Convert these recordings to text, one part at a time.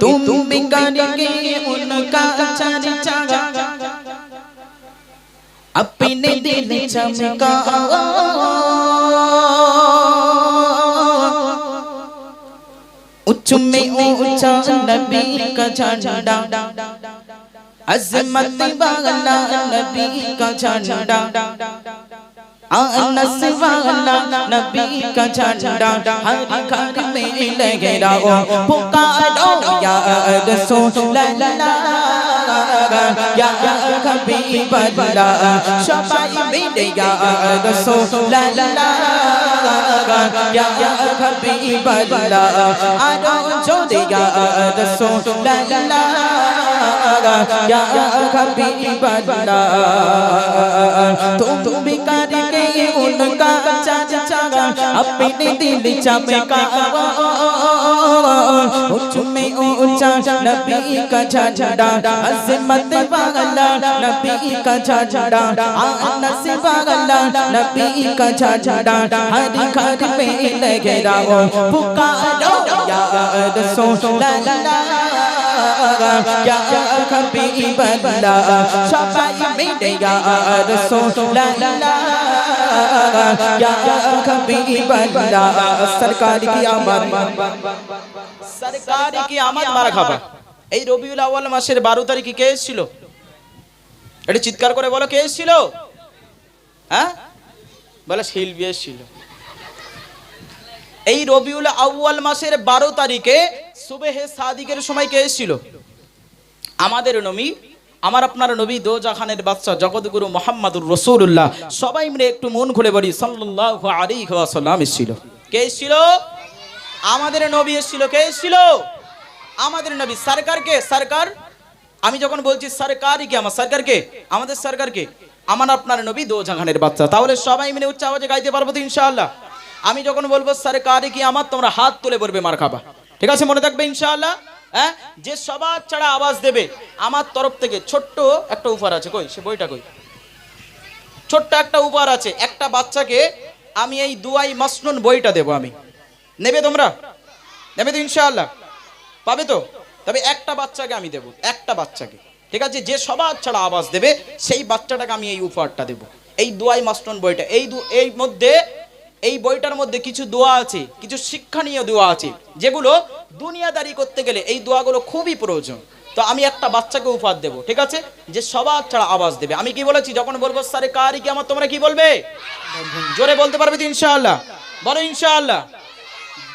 तुम करके उनका चर्चा अपने दिल चमका। उच्च में ऊँचा नबी का झंडा। अजमत वाला नबी का झंडा। अनस वाला नबी का झंडा हर घर में लगे रहो पुकारो या रसूल अल्लाह या हबीब अल्लाह सबाई में या रसूल अल्लाह या हबीब अल्लाह आरो जो दिया रसूल अल्लाह या हबीब अल्लाह तुम भी करके उनका चाचा अपने दिल चमका उच्च में ऊंचा नबी का झंडा अजमत वाला नबी का झंडा अनस वाला नबी का झंडा हर घर में लगे रहो पुकारो या रसूल अल्लाह या हबीब अल्लाह सबाई में या रसूल अल्लाह या हबीब अल्लाह তারিখে আমার মারা খাবা এই রবিউল মাসের বারো তারিখে কে এসেছিল? এটা চিৎকার করে বলো কে হ্যাঁ? বলে শিল্পী এই রবিউল মাসের বারো তারিখে সুবেহে সাদিকের সময় কে এসেছিল? আমাদের নবী আমার আপনার নবী দো জাহানের বাচ্চা জগৎগুরু মোহাম্মদুর রসুল্লাহ সবাই মিলে একটু মন খুলে বলি সাল্লাহ আলী সাল্লাম এসেছিল। কে এসেছিল? আমাদের নবী এসেছিল, কে এসেছিল? আমাদের নবী সরকারকে সরকার? আমি যখন বলছি সরকারই কি? আমার সরকারকে আমাদের সরকারকে আমার, আপনার নবী দো জাহানের বাচ্চা। তাহলে সবাই মিলে উচ্চ আওয়াজে গাইতে পারব তো ইনশাআল্লাহ। আমি যখন বলব সরকারি কি আমার, তোমরা হাত তুলে পড়বে মার খাবা। ঠিক আছে, মনে থাকবে ইনশাআল্লাহ? হ্যাঁ? যে সবার ছাড়া আওয়াজ দেবে, আমার তরফ থেকে ছোট্ট একটা উপহার আছে, কই? সে বইটা কই? ছোট্ট একটা উপহার আছে, একটা বাচ্চাকে আমি এই দুয়াই মাসনুন বইটা দেবো আমি। নেবে তোমরা? নেবে তো ইনশাআল্লাহ। পাবে তো? তবে একটা বাচ্চাকে আমি দেবো একটা বাচ্চাকে। ঠিক আছে? যে সবার ছাড়া আওয়াজ দেবে সেই বাচ্চাটাকে আমি এই উপহারটা দেবো। এই দোয়াই মাস্টন বইটা এই এই মধ্যে এই বইটার মধ্যে কিছু দোয়া আছে কিছু শিক্ষণীয় দোয়া আছে যেগুলো দুনিয়াদারি করতে গেলে এই দোয়াগুলো খুবই প্রয়োজন। তো আমি একটা বাচ্চাকে উপহার দেবো ঠিক আছে? যে সবার ছাড়া আওয়াজ দেবে। আমি কি বলেছি? যখন বলব সারে কারি কি আমার তোমরা কি বলবে? জোরে বলতে পারবে তো ইনশাআল্লাহ? বলো ইনশাআল্লাহ।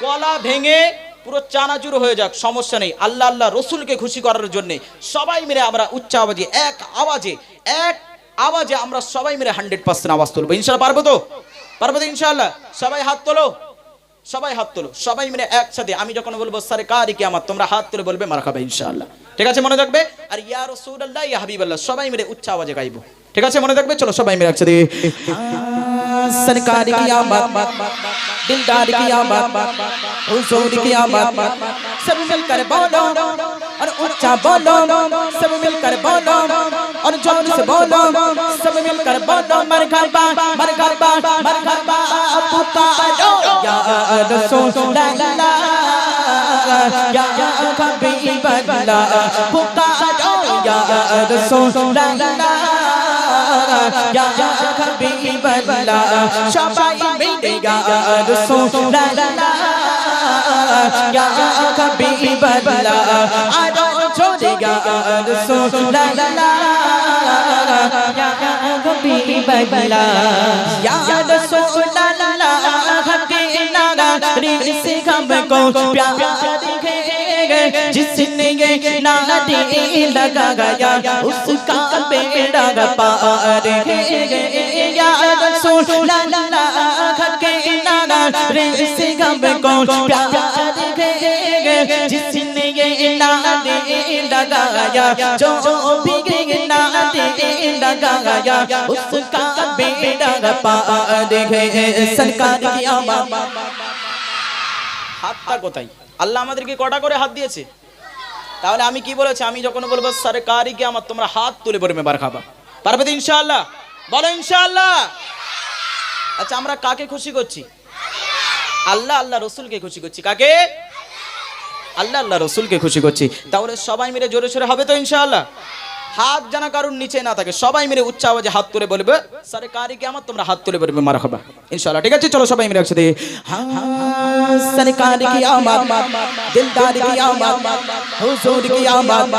গলা ভেঙে পুরো চানাচুর হয়ে যাক, সমস্যা নেই। আল্লাহ আল্লাহ, রসুলকে খুশি করার জন্য সবাই মিলে আমরা উচ্চ আওয়াজে এক আওয়াজে এক আওয়াজে আমরা সবাই মিলে হান্ড্রেড পার্সেন্ট আওয়াজ তুলবো। ইনশাল্লাহ পারব তো? পারব তো ইনশাল্লাহ? সবাই হাত তোলো। সবাই হাত তোলো। সবাই মিলে একসাথে। আমি যখন বলব সারে কারি কি আমার তোমরা হাত তুলে বলবে, মারা খাবে ইনশাল্লাহ। ঠিক আছে, মনে থাকবে? আর ইয়া রসুল্লাহ ইয়া হাবিবাল্লাহ, সবাই মিলে উচ্চ আওয়াজে গাইবো। ঠিক আছে, মনে থাকবে? চলো সবাই মিলে একসাথে। सरकार की आमद दिलदार की आमद हुजूर की आमद सब मिलकर बोलो और ऊंचा बोलो सब मिलकर बोलो और जोर से बोलो सब मिलकर बोलो मरहबा मरहबा मरहबा पुकारो या रसूल अल्लाह या हबीब अल्लाह पुकारो या रसूल अल्लाह या হাবিবাল্লাহ সবাই মিলে গা রাসূলুল্লাহ ইয়া হাবিবাল্লাহ আরও জোরে গা রাসূলুল্লাহ ইয়া হাবিবাল্লাহ ইয়া রাসূলুল্লাহ হক নারা রিসি। খাম কো প্যার দেখে जिसने ये नारे लगा गया उसका बेड़ा गपा अरे या रसूल अल्लाह के नारा, रे, से गम को प्यार है। जिसने उसका बेड़ा पा देखे सरकार हाथ तक होता ही আল্লাহ আমাদেরকে কটা করে হাত দিয়েছে? তাহলে আমি কি বলেছি? আমি যখন বলব সরকারি কি আমার? তোমরা হাত তুলে পড়বে, বার খাবা? পারবে তো ইনশাআল্লাহ। বলো ইনশাআল্লাহ। আচ্ছা আমরা কাকে খুশি করছি? আল্লাহ আল্লাহ রসুলকে খুশি করছি। কাকে? আল্লাহ আল্লাহ রসুলকে খুশি করছি। তাহলে সবাই মিলে জোরে সোরে হবে তো ইনশাআল্লাহ? হাত জানা কারুর নিচে না থাকে সবাই মিলে উচ্চ আওয়াজে হাত তুলে বলবে সরকারি কে আমার তোমরা হাত তুলে বলবে মারা খাবা ইনশাআল্লাহ ঠিক আছে চলো সবাই মিলে একসাথে हाँ, सरकार की आमद दिलदार की आमद हुजूर की आमद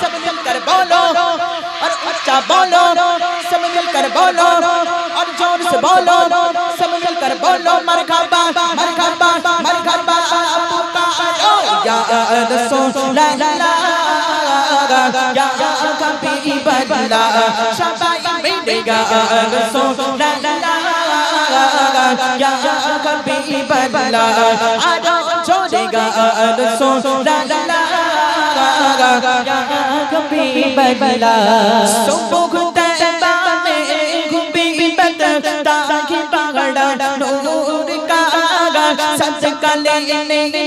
सब मिलकर बोलो और अच्छा बोलो सब मिलकर बोलो और जोर से बोलो सब मिलकर बोलो मरहबा मरहबा मरहबा पुकारो या रसूल अल्लाह یا کبھی بدلا شبائی ملے گا رسول اللہ یا کبھی بدلا آجا چھوڑے گا رسول اللہ یا کبھی بدلا سبو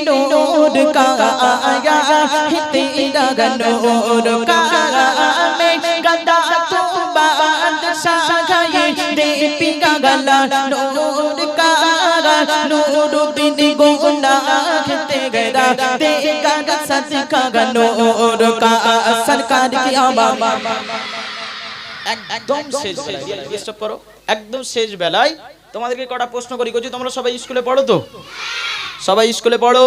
नूर का आया तेरा नूर का मैं गदा तू बादशाह गए दे पिगा गला नूर का नूर दिन गुना ते गरा दे का सच का नूर का सरकार की आवाम একদম শেষ বেলায় ডিস্টার্ব করো একদম শেষ বেলায় তোমাদেরকে কটা প্রশ্ন করি করছি তোমরা সবাই স্কুলে পড়ো তো? সবাই স্কুলে পড়ো?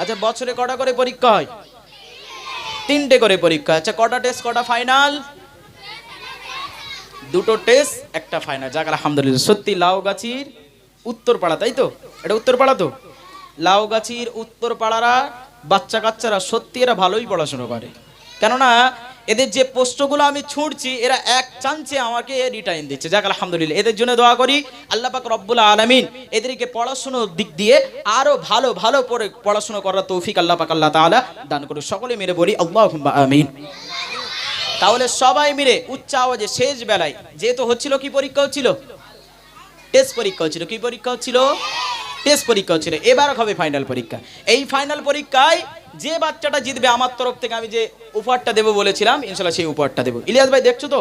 আচ্ছা বছরে কটা করে পরীক্ষা হয়? তিনটে করে পরীক্ষা। আচ্ছা কটা টেস্ট কটা ফাইনাল দুটো টেস্ট একটা ফাইনাল যাক, আলহামদুলিল্লাহ, সত্যি লাউগাছির উত্তরপাড়া, তাই তো? এটা উত্তরপাড়া তো? লাউগাছির উত্তরপাড়ারা বাচ্চা কাচ্চারা সত্যি এরা ভালোই পড়াশোনা করে। কেননা এদের যে পোস্টগুলো আমি ছুঁড়ছি, এরা এক চান্সে আমাকে রিটার্ন দিচ্ছে। যাক, আলহামদুলিল্লাহ। এদের জন্য দোয়া করি, আল্লাহ পাক রব্বুল আলামিন এদেরকে পড়াশুনোর দিক দিয়ে আরও ভালো ভালো করে পড়াশুনো করার তৌফিক আল্লাহ পাক, আল্লাহ তাআলা দান করুন সকলে মেরে বলি, আল্লাহুম্মা আমিন। তাহলে সবাই মিলে উচ্চ আওয়াজে শেষ বেলায়, যেহেতু হচ্ছিল কি পরীক্ষা হচ্ছিল টেস্ট পরীক্ষা হচ্ছিল কি পরীক্ষা হচ্ছিল টেস্ট পরীক্ষা হচ্ছিল এবার হবে ফাইনাল পরীক্ষা। এই ফাইনাল পরীক্ষায় যে বাচ্চাটা জিতবে আমার তরফ থেকে আমি যে উপহারটা দেবো বলেছিলাম ইনশাল্লাহ সেই উপহারটা দেবো। ইলিয়াস ভাই, দেখছ তো?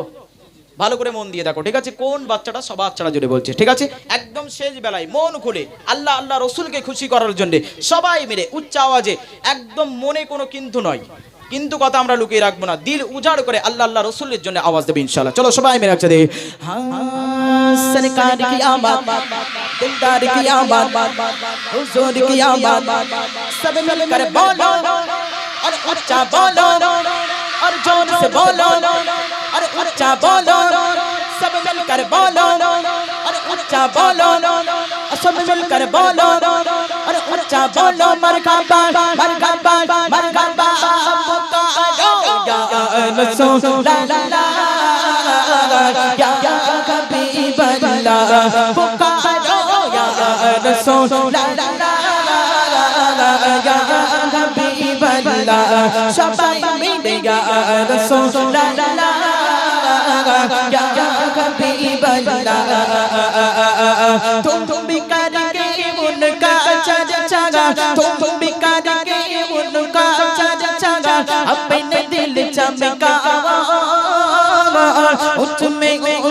ভালো করে মন দিয়ে দেখো, ঠিক আছে? কোন বাচ্চাটা? সব বাচ্চারা জুড়ে বলছে, ঠিক আছে? একদম শেষ বেলায় মন খুলে আল্লাহ আল্লাহ রসুলকে খুশি করার জন্যে সবাই মেরে উচ্চ আওয়াজে একদম মনে কোনো কিন্তু নয়। কিন্তু কথা আমরা লুকিয়ে রাখব না, দিল উজাড় করে আল্লাহ আল্লাহ রসুলের জন্য আওয়াজ দেবে ইনশাল্লাহ চলো সবাই মেরে একসাথে। দিলদার आमद हुजूर की आमद सब मिलकर बोलो और अच्छा बोलो और जोर से बोलो और अच्छा बोलो सब मिलकर बोलो और अच्छा बोलो और सब मिलकर बोलो और अच्छा बोलो मरहबा मरहबा मरहबा पुकारो या रसूल अल्लाह या हबीब अल्लाह पुकारो या रसूल अल्लाह या हबीब अल्लाह सबाई मिलेगा रसूल अल्लाह या हबीब अल्लाह तुम भी करके उनका चर्चा तुम भी करके उनका चर्चा अपने दिल चमका उच्च में ऊंचा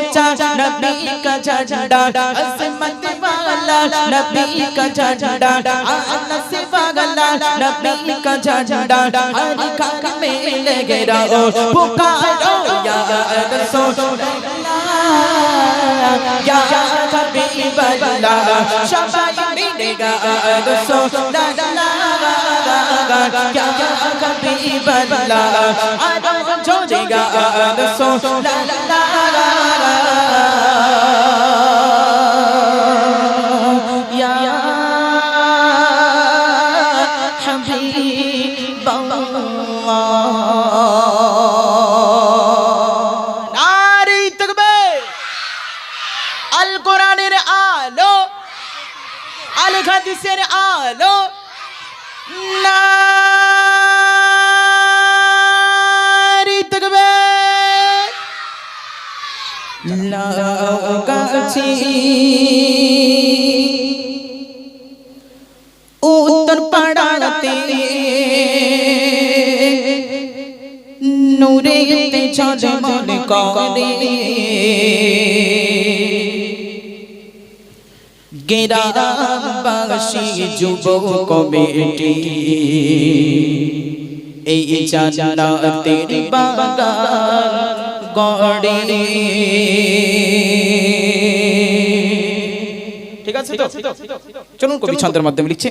नबी का झंडा अजमत वाला नबी का झंडा आनस वाला नबी का झंडा हर खाक में लगे रहो पुकारो या रसूल या हबीब अल्लाह शफाई मिलेगा रसूल या हबीब अल्लाह आदम छोड़ेगा रसूल या লাগাছি উত্তর পাড়াতে নূরে ঝলমল করে। গ্রামবাসী যুব কমিটি এই জান্নাতের বাগান। ঠিক আছে তো? চলুন কবি ছন্দের মাধ্যমে লিখছে।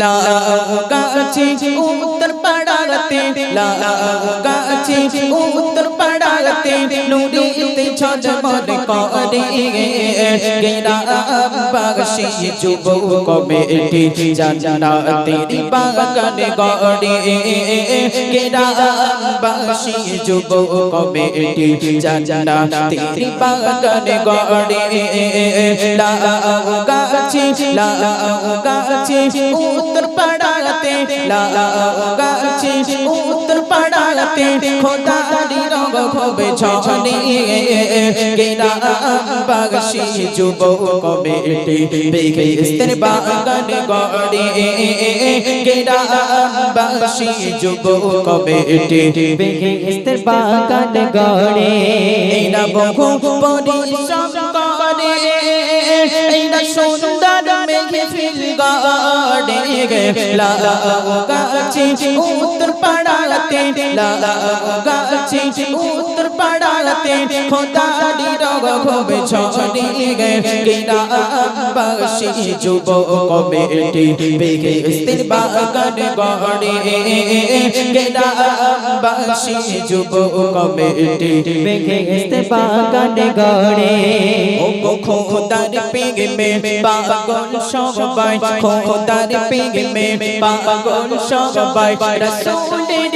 লাগাছে উত্তর পাড়াতে লাগাছে উত্তর পাড়াতে নুরিতে ঝলমল করে গেরাবাসী যুব কমিটি জান্নাতের বাগান গড়ে গেরাবাসী যুব কমিটি জান্নাতের বাগান গড়ে লাগাছে লাগাছে উত্তর পাড়াতে লাগাছে উত্তর পাড়াতে খোদারি রঙ হবে ছনে গেরা বাগসি যুব কমিটি বেগেস্তের বাগান গড়ে। গেরা বাগসি যুব কমিটি বেগেস্তের বাগান গড়ে। এরা বহু পরিশ্রম করে। এরা সুন্দর লাগাছে উত্তর পাড়াতে লাগাছে উত্তর পাড়াতে খোদারি রগ হবে ছড়ে গেরা বাসি যুব কমিটি বেগে স্থির বাগান গড়ে গেরা বাসি যুব কমিটি বেগে স্থির বাগান গড়ে ও খোদার পেগে মে পাগল সবাই খোদার পেগে মে পাগল সবাই রসুলের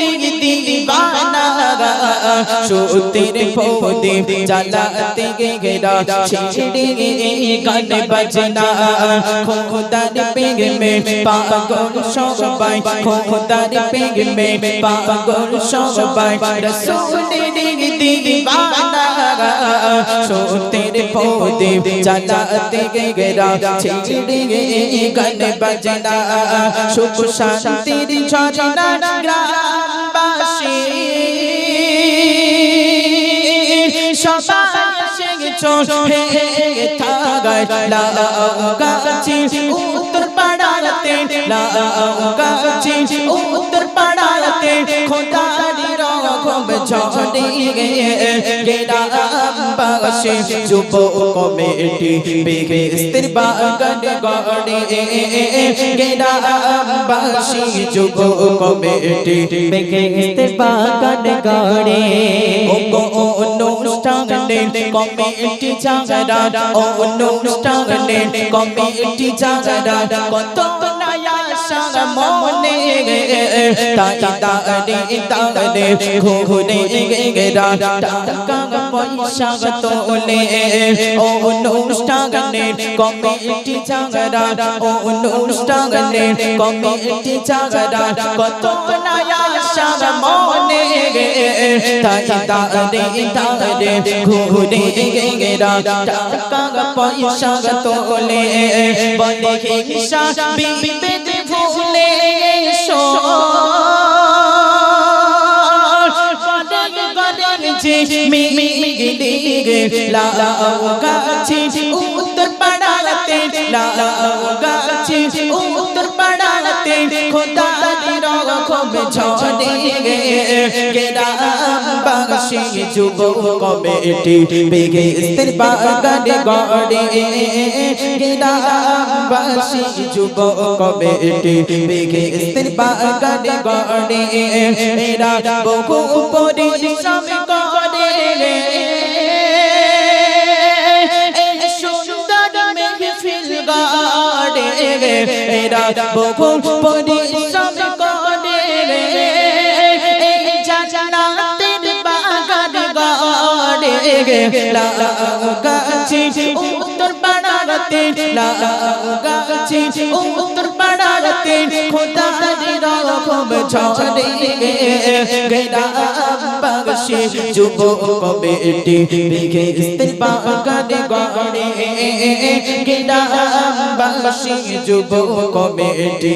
সুতির ফোদে জ্বালাতে গেরা ছিড়ে গান বাজনা। খোদার পেগে মে পাগল সবাই, খোদার পেগে মে পাগল সবাই। রসুলের দিবানা, সুতির ফোদে জ্বালাতে গেরা ছিড়ে গান বাজনা। সুখ শান্তির ঝরনা গ্রামবাসী সবাই চোখে থাগায় পাড়াতে লাগাছি উত্তর পাড়াতে খোদারি রকম ঝড়ে গেরা বাসে যুব কমিটি বেগে স্থির বাগান গড়ে গেরা বাসি যুব কমিটি বেগে স্থির বাগান কত মনে তাই তারে তারে ঘুরে গেরা টাকা পয়সা তোলে ও অনুষ্ঠানে কমিটি জাগরা ও অনুষ্ঠানে কমিটি জাগরা কত নয়া মনে তাই তারে তারে ঘুরে গেরা টাকা পয়সা তোলে বলে হিংসা বিবেদ যে মি মি মি গিলি গে লা লা গাছি উত্তর পাড়াতে লা লা গাছি উত্তর পাড়াতে খোদা রকম ছড়ে গে গেরা বাগসি যুব কমিটি বেগে স্থির বাগান গড়ে গেরা বাগসি যুব কমিটি বেগে স্থির বাগান গড়ে এরা বহু পরিশ্রম এরা বহু পরিশ্রম করে জান্নাতের বাগান গড়ে লাগাছি উত্তর পাড়াতে লাগাছি উত্তর পাড়াতে খোদারি রকম ছড়ে গেরা বাগসি যুব বেগে স্থির বাগান গড়ে। গেরা বাগসি যুব কমিটি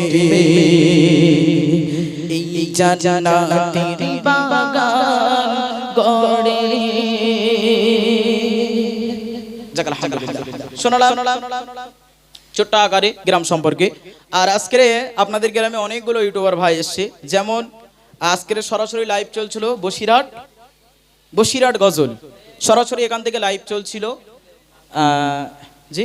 এই জান্নাতের বাগান শোনালাম। ছোট্ট আকারে গ্রাম সম্পর্কে। আর আজকে আপনাদের গ্রামে অনেকগুলো ইউটিউবার ভাই এসছে। যেমন আজকের সরাসরি লাইভ চলছিল বসিরহাট বসিরহাট গজল। সরাসরি এখান থেকে লাইভ চলছিল জি?